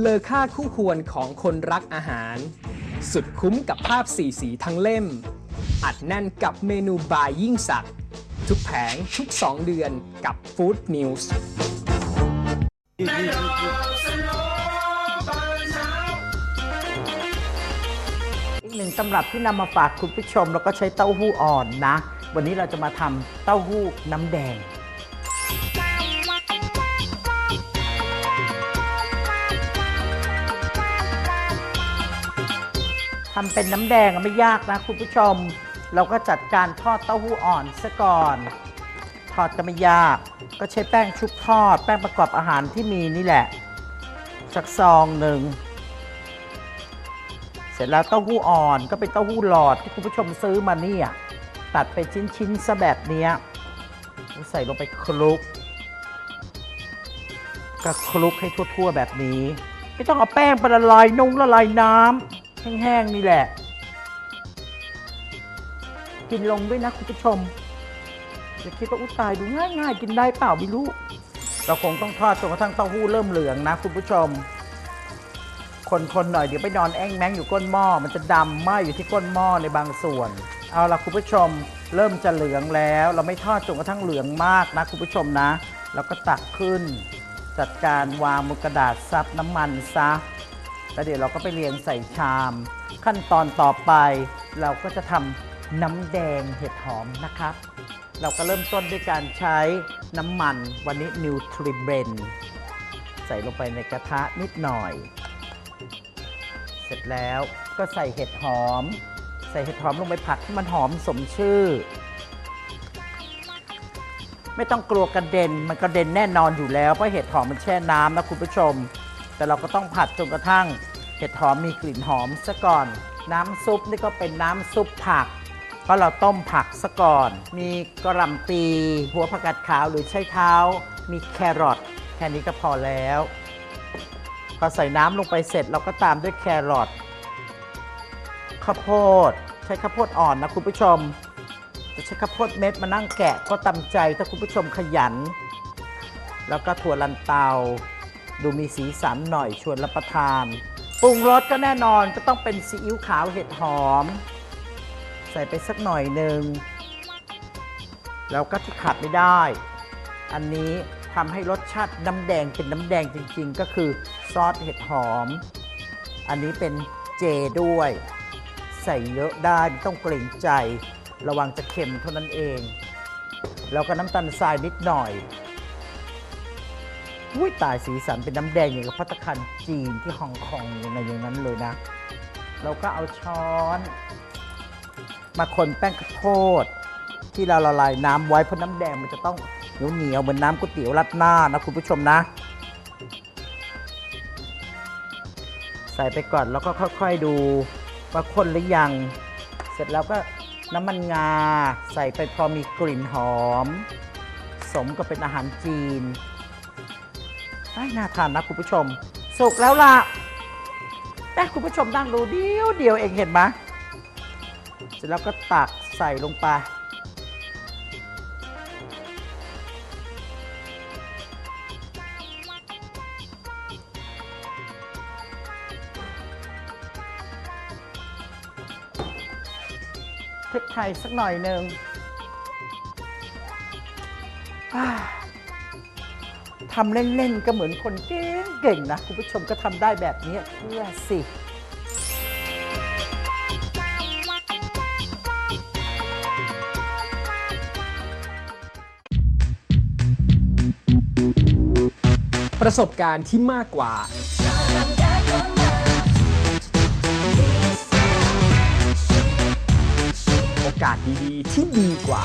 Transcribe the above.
เลอค่าคู่ควรของคนรักอาหาร สุดคุ้มกับภาพสีสีทั้งเล่ม อัดแน่นกับเมนูบายยิ่งสัก ทุกแผงทุก 2 เดือนกับ Food News อีกหนึ่งตำรับที่นำมาฝากคุณผู้ชม แล้วก็ใช้เต้าหู้อ่อนนะ วันนี้เราจะมาทำเต้าหู้น้ำแดง ทำเป็นน้ำแดงไม่ยากนะคุณผู้ชม เราก็จัดการทอดเต้าหู้อ่อนซะก่อน ทอดก็ไม่ยาก ก็ใช้แป้งชุบทอด แป้งประกอบอาหารที่มีนี่แหละสักซองหนึ่ง เสร็จแล้วเต้าหู้อ่อนก็เป็นเต้าหู้หลอดที่คุณผู้ชมซื้อมาเนี่ยตัดเป็นชิ้นๆซะแบบเนี้ยใส่ลงไปคลุก ก็คลุกให้ทั่วๆแบบนี้ ไม่ต้องเอาแป้งไปละลายนุ่งละลายน้ำ แห้งๆนี่แหละ กินลงด้วยนะคุณผู้ชมอย่าคิดว่าอุยตายดูง่ายๆ กินได้เปล่าไม่รู้ เราคงต้องทอดจนกระทั่งเต้าหู้เริ่มเหลืองนะคุณผู้ชม คนๆหน่อยเดี๋ยวไปนอนแอ้งแมงอยู่ก้นหม้อมันจะดำไหมอยู่ที่ก้นหม้อในบางส่วน เอาละคุณผู้ชม เริ่มจะเหลืองแล้ว เราไม่ทอดจนกระทั่งเหลืองมากนะคุณผู้ชมนะเราก็ตักขึ้น จัดการวางบนกระดาษซับน้ำมันซะ แล้วเดี๋ยวเราก็ไปเรียงใส่ชาม ขั้นตอนต่อไป เราก็จะทำน้ำแดงเห็ดหอมนะครับ เราก็เริ่มต้นด้วยการใช้น้ำมันวันนี้นิวทริเบนใส่ลงไปในกระทะนิดหน่อย เสร็จแล้วก็ใส่เห็ดหอม ใส่เห็ดหอมลงไปผัดให้มันหอมสมชื่อ ไม่ต้องกลัวกระเด็นมันกระเด็นแน่นอนอยู่แล้วเพราะเห็ดหอมมันแช่น้ำนะคุณผู้ชม แต่เราก็ต้องผัดจนกระทั่งเห็ดหอมมีกลิ่นหอมซะก่อน น้ำซุปนี่ก็เป็นน้ำซุปผัก เพราะเราต้มผักซะก่อน มีกระหล่ำปีหัวผักกาดขาวหรือใช้เท้า มีแครอทแค่นี้ก็พอแล้วพอใส่น้ำลงไปเสร็จเราก็ตามด้วยแครอทข้าวโพดใช้ข้าวโพดอ่อนนะคุณผู้ชมจะใช้ข้าวโพดเม็ดมานั่งแกะก็ตำใจถ้าคุณผู้ชมขยัน แล้วก็ถั่วลันเตา ดูมีสีสันหน่อยชวนรับประทาน ปรุงรสก็แน่นอนก็ต้องเป็นซีอิ๊วขาวเห็ดหอม ใส่ไปสักหน่อยหนึ่งแล้วก็ที่ขาดไม่ได้ อันนี้ทำให้รสชาติน้ำแดงเป็นน้ำแดงจริงๆ ก็คือซอสเห็ดหอม อันนี้เป็นเจด้วย ใส่เยอะได้ไม่ต้องเกรงใจ ระวังจะเค็มเท่านั้นเอง แล้วก็น้ำตาลทรายนิดหน่อย อุ้ยตายสีสันเป็นน้ำแดงอย่างกับพัตคารจีนที่ฮ่องกงยังไงอย่างนั้นเลยนะ เราก็เอาช้อน มาคนแป้งข้าวโพด ที่เราละลายน้ำไว้เพราะน้ำแดงมันจะต้องเหนียวเหนียวเหมือนน้ำก๋วยเตี๋ยวรัดหน้านะคุณผู้ชมนะ ใส่ไปก่อนแล้วก็ค่อยๆดูว่าข้นหรือยัง เสร็จแล้วก็น้ำมันงา ใส่ไปพอมีกลิ่นหอม สมกับเป็นอาหารจีน ได้น่าทานนะคุณผู้ชม สุกแล้วล่ะแต่คุณผู้ชมนั่งดูเดียวเดียวเองเห็นไหมเสร็จแล้วก็ตักใส่ลงไปพริกไทยสักหน่อยหนึ่งอ่า ทำเล่น ๆ ก็เหมือนคนเก่งๆนะ คุณผู้ชมก็ทำได้แบบนี้เชื่อสิประสบการณ์ที่มากกว่า โอกาสดีๆที่ดีกว่า